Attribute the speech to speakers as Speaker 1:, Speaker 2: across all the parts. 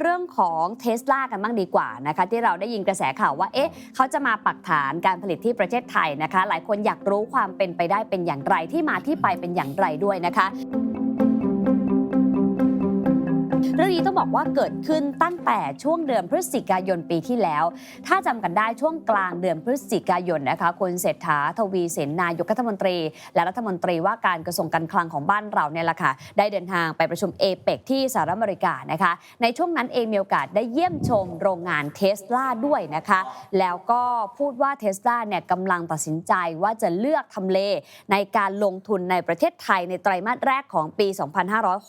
Speaker 1: เรื่องของเทสลากันบ้างดีกว่านะคะที่เราได้ยินกระแสข่าวว่าเอ๊ะเขาจะมาปักฐานการผลิตที่ประเทศไทยนะคะ หลายคนอยากรู้ความเป็นไปได้เป็นอย่างไรที่มาที่ไปเป็นอย่างไรด้วยนะคะ เรื่องนี้ต้องบอกว่าเกิดขึ้นตั้งแต่ช่วงเดือนพฤศจิกายนปีที่แล้ว ถ้าจำกันได้ช่วงกลางเดือนพฤศจิกายนนะคะคุณเศรษฐาทวีสินนายกรัฐมนตรี และรัฐมนตรีว่าการกระทรวงการคลังของบ้านเราเนี่ยแหละค่ะได้เดินทางไปประชุมเอเปกที่สหรัฐอเมริกานะคะในช่วงนั้นเองมีโอกาสได้เยี่ยมชมโรงงานเทสลาด้วยนะคะแล้วก็พูดว่าเทสลาเนี่ยกำลังตัดสินใจว่าจะเลือกทำเลในการลงทุนในประเทศไทยในไตรมาสแรกของปี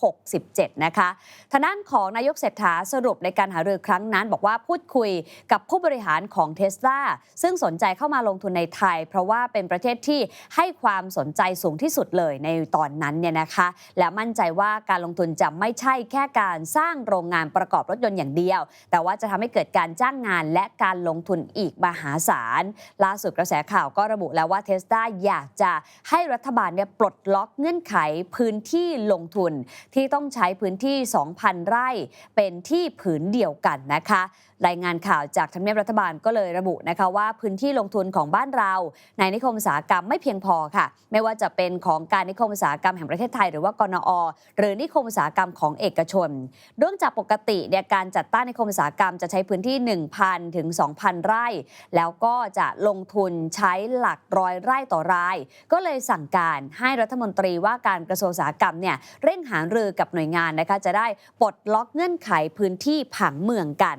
Speaker 1: 2567 นะคะทางด้านของนายกเศรษฐาสรุปในการหารือครั้งนั้น บอกว่าพูดคุยกับผู้บริหารของเทสลาซึ่งสนใจเข้ามาลงทุนในไทย เพราะว่าเป็นประเทศที่ให้ความสนใจสูงที่สุดเลยในตอนนั้นเนี่ยนะคะ และมั่นใจว่าการลงทุนจะไม่ใช่แค่การสร้างโรงงานประกอบรถยนต์อย่างเดียว แต่ว่าจะทำให้เกิดการจ้างงานและการลงทุนอีกมหาศาลล่าสุดกระแสข่าวก็ระบุแล้วว่าเทสลาอยากจะให้รัฐบาลเนี่ยปลดล็อกเงื่อนไขพื้นที่ลงทุนที่ต้องใช้พื้นที่ 2,000ไร่เป็นที่ผืนเดียวกันนะคะ รายงานข่าวจากทำเนียบรัฐบาลก็เลยระบุนะคะว่าพื้นที่ลงทุนของบ้านเรา ในนิคมอุตสาหกรรมไม่เพียงพอค่ะ ไม่ว่าจะเป็นของการนิคมอุตสาหกรรมแห่งประเทศไทยหรือว่ากนอ หรือนิคมอุตสาหกรรมของเอกชนเนื่องจากปกติเนี่ยการจัดตั้งนิคมอุตสาหกรรมจะใช้พื้นที่ 1,000 ถึง 2,000 ไร่ แล้วก็จะลงทุนใช้หลักร้อยไร่ต่อราย ก็เลยสั่งการให้รัฐมนตรีว่าการกระทรวงอุตสาหกรรมเนี่ยเร่งหารือกับหน่วยงานนะคะจะได้ปลดล็อกเงื่อนไขพื้นที่ผังเมืองกัน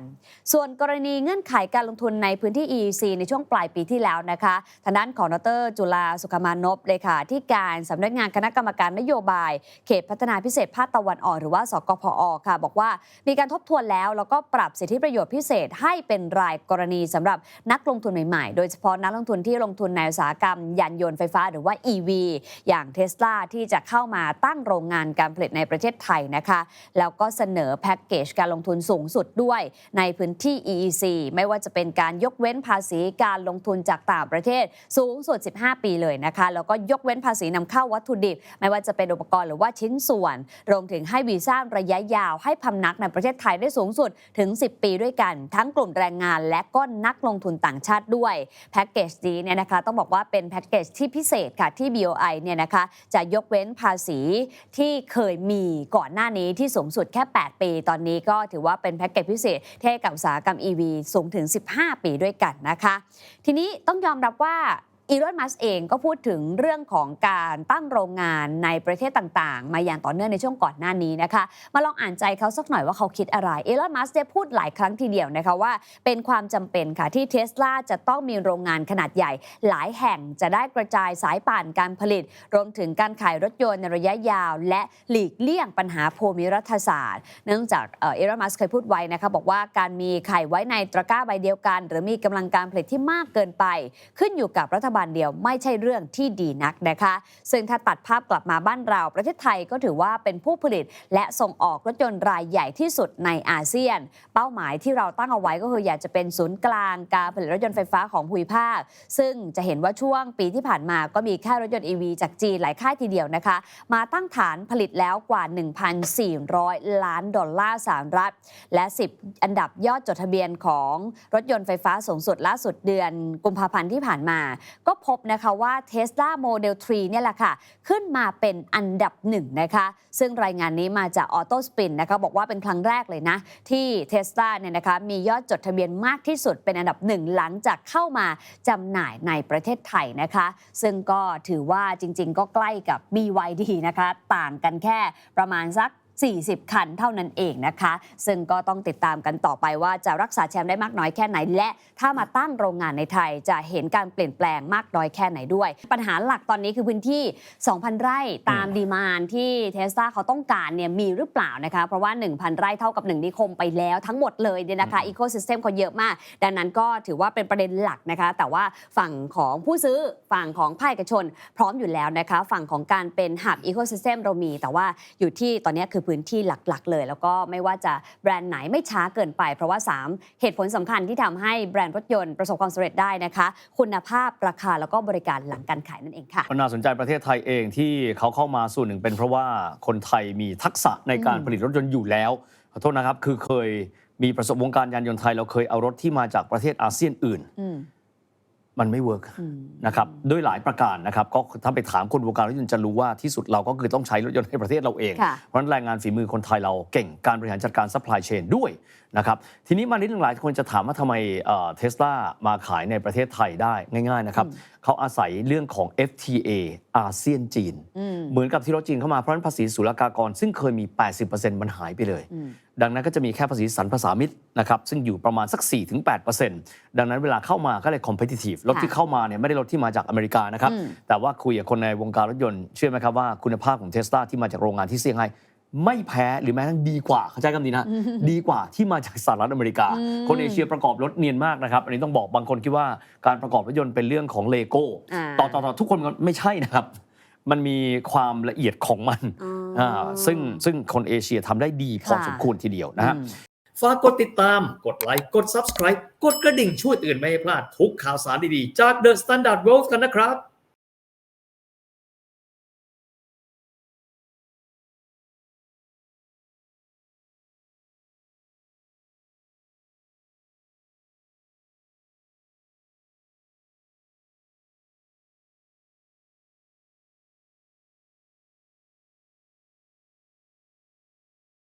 Speaker 1: ส่วนกรณีเงื่อนไขการลงทุนในพื้นที่ EEC ในช่วงปลายปีที่แล้วนะคะทางด้านของดรจุลาสุขมานพเลยค่ะ ที่การสำนักงานคณะกรรมการนโยบาย เขตพัฒนาพิเศษภาคตะวันออกหรือว่าสกพอค่ะ บอกว่ามีการทบทวนแล้ว แล้วก็ปรับสิทธิประโยชน์พิเศษให้เป็นรายกรณีสำหรับนักลงทุนใหม่ๆ โดยเฉพาะนักลงทุนที่ลงทุนในอุตสาหกรรมยานยนต์ไฟฟ้าหรือว่า EV อย่างเทสลาที่จะเข้ามาตั้งโรงงานการผลิตในประเทศไทยนะคะ แล้วก็เสนอแพ็กเกจการลงทุนสูงสุดด้วยในพื้นที่ EEC ไม่ว่าจะเป็นการยกเว้นภาษีการลงทุนจากต่างประเทศสูงสุด 15 ปีเลยนะคะ แล้วก็ยกเว้นภาษีนำเข้าวัตถุดิบ ไม่ว่าจะเป็นอุปกรณ์หรือว่าชิ้นส่วน รวมถึงให้วีซ่าระยะยาวให้พำนักในประเทศไทยได้สูงสุดถึง 10 ปีด้วยกัน ทั้งกลุ่มแรงงานและก็นักลงทุนต่างชาติด้วยแพ็กเกจนี้เนี่ยนะคะต้องบอกว่าเป็นแพ็กเกจที่พิเศษค่ะที่ BOI เนี่ยนะคะจะยกเว้นภาษีที่เคยมีก่อนหน้านี้ที่สูงสุดแค่8 ปี ตอนนี้ก็ถือว่าเป็นแพ็กเกจพิเศษที่ให้กับอุตสาหกรรม EV สูงถึง 15 ปีด้วยกันนะคะ ทีนี้ต้องยอมรับว่า อีลอน มัสเองก็พูดถึงเรื่องของการตั้งโรงงานในประเทศต่างๆ มาอย่างต่อเนื่องในช่วงก่อนหน้านี้นะคะ มาลองอ่านใจเขาสักหน่อยว่าเขาคิดอะไร อีลอน มัสได้พูดหลายครั้งทีเดียวนะคะว่า เป็นความจำเป็นค่ะที่เทสลาจะต้องมีโรงงานขนาดใหญ่ หลายแห่งจะได้กระจายสายป่านการผลิต รวมถึงการขายรถยนต์ในระยะยาว และหลีกเลี่ยงปัญหาภูมิรัฐศาสตร์ เนื่องจากเอลอนมัสเคยพูดไว้นะคะบอกว่าการมีไข่ไว้ในตะกร้าใบเดียวกัน หรือมีกำลังการผลิตที่มากเกินไป ขึ้นอยู่กับรัฐบาลเดียวไม่ใช่เรื่องที่ดีนักนะคะ ซึ่งถ้าตัดภาพกลับมาบ้านเรา ประเทศไทยก็ถือว่าเป็นผู้ผลิต และส่งออกรถยนต์รายใหญ่ที่สุดในอาเซียน เป้าหมายที่เราตั้งเอาไว้ก็คืออยากจะเป็นศูนย์กลางการผลิตรถยนต์ไฟฟ้าของภูมิภาค ซึ่งจะเห็นว่าช่วงปีที่ผ่านมาก็มีค่ายรถยนต์ EV จากจีนหลายค่ายทีเดียวนะคะ มาตั้งฐานผลิตแล้วกว่า 1,400 ล้านดอลลาร์สหรัฐ และ 10 อันดับยอดจดทะเบียนของรถยนต์ไฟฟ้าสูงสุดล่าสุดเดือนกุมภาพันธ์ที่ผ่านมาก็พบนะคะว่า Tesla Model 3 เนี่ยแหละค่ะ ขึ้นมาเป็นอันดับหนึ่งนะคะ ซึ่งรายงานนี้มาจาก Auto Spin นะคะบอกว่าเป็นครั้งแรกเลยนะ ที่ Tesla เนี่ยนะคะมียอดจดทะเบียนมากที่สุดเป็นอันดับหนึ่งหลังจากเข้ามาจำหน่ายในประเทศไทยนะคะ ซึ่งก็ถือว่าจริง ๆ ก็ใกล้กับ BYD นะคะ ต่างกันแค่ประมาณสัก 40 คันเท่านั้นเองนะคะ ซึ่งก็ต้องติดตามกันต่อไปว่าจะรักษาแชมป์ได้มากน้อยแค่ไหน และถ้ามาตั้งโรงงานในไทยจะเห็นการเปลี่ยนแปลงมากน้อยแค่ไหนด้วย ปัญหาหลักตอนนี้คือพื้นที่ 2,000 ไร่ตามดีมานที่เทสลาเขาต้องการเนี่ยมีหรือเปล่านะคะเพราะว่า 1,000 ไร่เท่ากับ 1 นิคมไปแล้วทั้งหมดเลยเนี่ยนะคะอีโคซิสเต็มเขาเยอะมาก ดังนั้นก็ถือว่าเป็นประเด็นหลักนะคะ แต่ว่าฝั่งของผู้ซื้อฝั่งของภาคเอกชน พร้อมอยู่แล้วนะคะ ฝั่งของการเป็นหับอีโคซิสเต็มเรามี แต่ว่าอยู่ที่ตอนนี้คือพื้นที่หลักๆ เลย แล้วก็ไม่ว่าจะแบรนด์ไหนไม่ช้าเกินไป เพราะว่า 3 เหตุผลสำคัญที่ทำให้แบรนด์รถยนต์ประสบความสำเร็จได้นะคะ คุณภาพราคาแล้วก็บริการหลังการขายนั่นเองค่ะ
Speaker 2: ก็น่าสนใจประเทศไทยเองที่เขาเข้ามาส่วนหนึ่งเป็นเพราะว่าคนไทยมีทักษะในการ
Speaker 1: อืม
Speaker 2: ผลิตรถยนต์อยู่แล้วขอโทษนะครับคือเคยมีประสบวงการยานยนต์ไทย เราเคยเอารถที่มาจากประเทศอาเซียนอื่น
Speaker 1: อื ม
Speaker 2: มันไม่เวิร์ก
Speaker 1: อืม
Speaker 2: นะครับด้วยหลายประการนะครับก็ถ้าไปถามคนวงการรถยนต์จะรู้ว่าที่สุดเราก็คือต้องใช้รถยนต์ในประเทศเราเอง
Speaker 1: ค่ะ
Speaker 2: เพราะฉะนั้นแรงงานฝีมือคนไทยเราเก่งการบริหารจัดการซัพพลายเชนด้วยนะครับทีนี้มานิดหนึ่งหลายคนจะถามว่าทำไมเทสลามาขายในประเทศไทยได้ง่ายๆนะครับเขาอาศัยเรื่องของ FTA อาเซียนจีน
Speaker 1: อืม
Speaker 2: เหมือนกับที่รถจีนเข้ามาเพราะฉะนั้นภาษีศุลกากร ซึ่งเคยมี 80%มันหายไปเลย
Speaker 1: อืม
Speaker 2: ดังนั้นก็จะมีแค่ภาษีสรรพสามิตนะครับซึ่งอยู่ประมาณสัก 4-8%ดังนั้นเวลาเข้ามาก็เลย competitive รถที่เข้ามาเนี่ยไม่ได้รถที่มาจากอเมริกานะครับ
Speaker 1: อืม
Speaker 2: แต่ว่าคุยกับคนในวงการรถยนต์เชื่อไหมครับว่าคุณภาพของเทสลาที่มาจากโรงงานที่เซี่ยงไฮ้ ไม่แพ้หรือแม้กระทั่งดีกว่าเข้าใจคำนี้นะ ดีกว่าที่มาจากสหรัฐอเมริกา
Speaker 1: อืม
Speaker 2: คนเอเชียประกอบรถเนียนมากนะครับ อันนี้ต้องบอกบางคนคิดว่าการประกอบรถยนต์เป็นเรื่องของเลโก้
Speaker 1: อ่า
Speaker 2: ต่อต่อต่อทุกคนก็ไม่ใช่นะครับ มันมีความละเอียดของมัน
Speaker 1: อ๋อ
Speaker 2: อ่าซึ่งซึ่งคนเอเชียทำได้ดีพอ
Speaker 1: ค่ะ
Speaker 2: สมควรทีเดียวนะฮะ
Speaker 1: อืม
Speaker 3: ฝากกดติดตาม กดไลค์ กด Subscribe กดกระดิ่งช่วยเตือนไม่ให้พลาดทุกข่าวสารดีๆ จาก The Standard World กันนะครับ